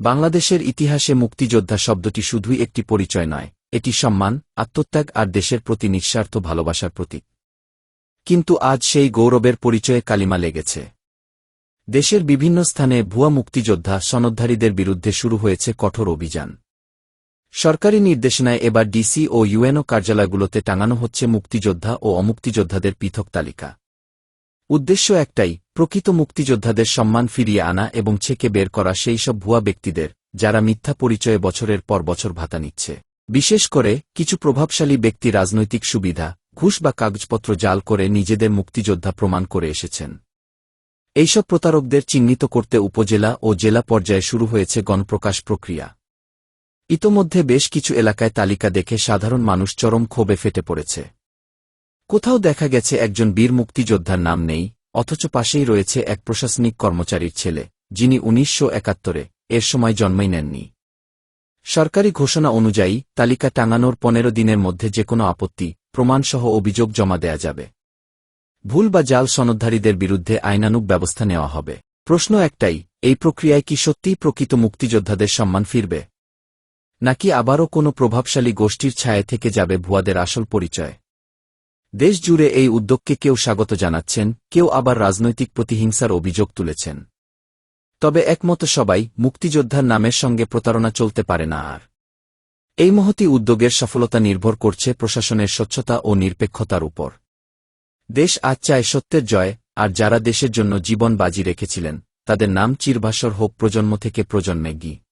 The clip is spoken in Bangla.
বাংলাদেশের ইতিহাসে মুক্তিযোদ্ধা শব্দটি শুধুই একটি পরিচয় নয়, এটি সম্মান, আত্মত্যাগ আর দেশের প্রতি নিঃস্বার্থ ভালোবাসার প্রতীক। কিন্তু আজ সেই গৌরবের পরিচয়ে কালিমা লেগেছে। দেশের বিভিন্ন স্থানে ভুয়া মুক্তিযোদ্ধা সনদধারীদের বিরুদ্ধে শুরু হয়েছে কঠোর অভিযান। সরকারি নির্দেশনায় এবার ডিসি ও ইউএনও কার্যালয়গুলোতে টাঙানো হচ্ছে মুক্তিযোদ্ধা ও অমুক্তিযোদ্ধাদের পৃথক তালিকা। উদ্দেশ্য একটাই প্রকৃত মুক্তিযোদ্ধাদের সম্মান ফিরিয়ে আনা এবং ছেকে বের করা সেই সব ভুয়া ব্যক্তিদের, যারা মিথ্যা পরিচয়ে বছরের পর বছর ভাতা নিচ্ছে। বিশেষ করে, কিছু প্রভাবশালী ব্যক্তি রাজনৈতিক সুবিধা, ঘুষ বা কাগজপত্র জাল করে নিজেদের মুক্তিযোদ্ধা প্রমাণ করে এসেছেন। এইসব প্রতারকদের চিহ্নিত করতে উপজেলা ও জেলা পর্যায়ে শুরু হয়েছে গণপ্রকাশ প্রক্রিয়া। ইতোমধ্যে বেশ কিছু এলাকায় তালিকা দেখে সাধারণ মানুষ চরম ক্ষোভে ফেটে পড়েছে। কোথাও দেখা গেছে একজন বীর মুক্তিযোদ্ধার নাম নেই অথচ পাশেই রয়েছে এক প্রশাসনিক কর্মচারীর ছেলে, যিনি উনিশশো একাত্তরে এর সময় জন্মই নেননি। সরকারি ঘোষণা অনুযায়ী, তালিকা টাঙানোর পনেরো দিনের মধ্যে যে কোনো আপত্তি, প্রমাণসহ অভিযোগ জমা দেয়া যাবে। ভুল বা জাল সনদধারীদের বিরুদ্ধে আইনানুগ ব্যবস্থা নেওয়া হবে। প্রশ্ন একটাই, এই প্রক্রিয়ায় কি সত্যিই প্রকৃত মুক্তিযোদ্ধাদের সম্মান ফিরবে? নাকি আবারও কোনো প্রভাবশালী গোষ্ঠীর ছায়ে থেকে যাবে ভুয়াদের আসল পরিচয়? দেশ জুড়ে এই উদ্যোগকে কেউ স্বাগত জানাচ্ছেন, কেউ আবার রাজনৈতিক প্রতিহিংসার অভিযোগ তুলেছেন। তবে একমত সবাই, মুক্তিযোদ্ধার নামের সঙ্গে প্রতারণা চলতে পারে না আর। এই মহতি উদ্যোগের সফলতা নির্ভর করছে প্রশাসনের স্বচ্ছতা ও নিরপেক্ষতার উপর। দেশ আজ চায় সত্যের জয়, আর যারা দেশের জন্য জীবন বাজি রেখেছিলেন, তাদের নাম চিরভাসর হোক প্রজন্ম থেকে প্রজন্মে গি।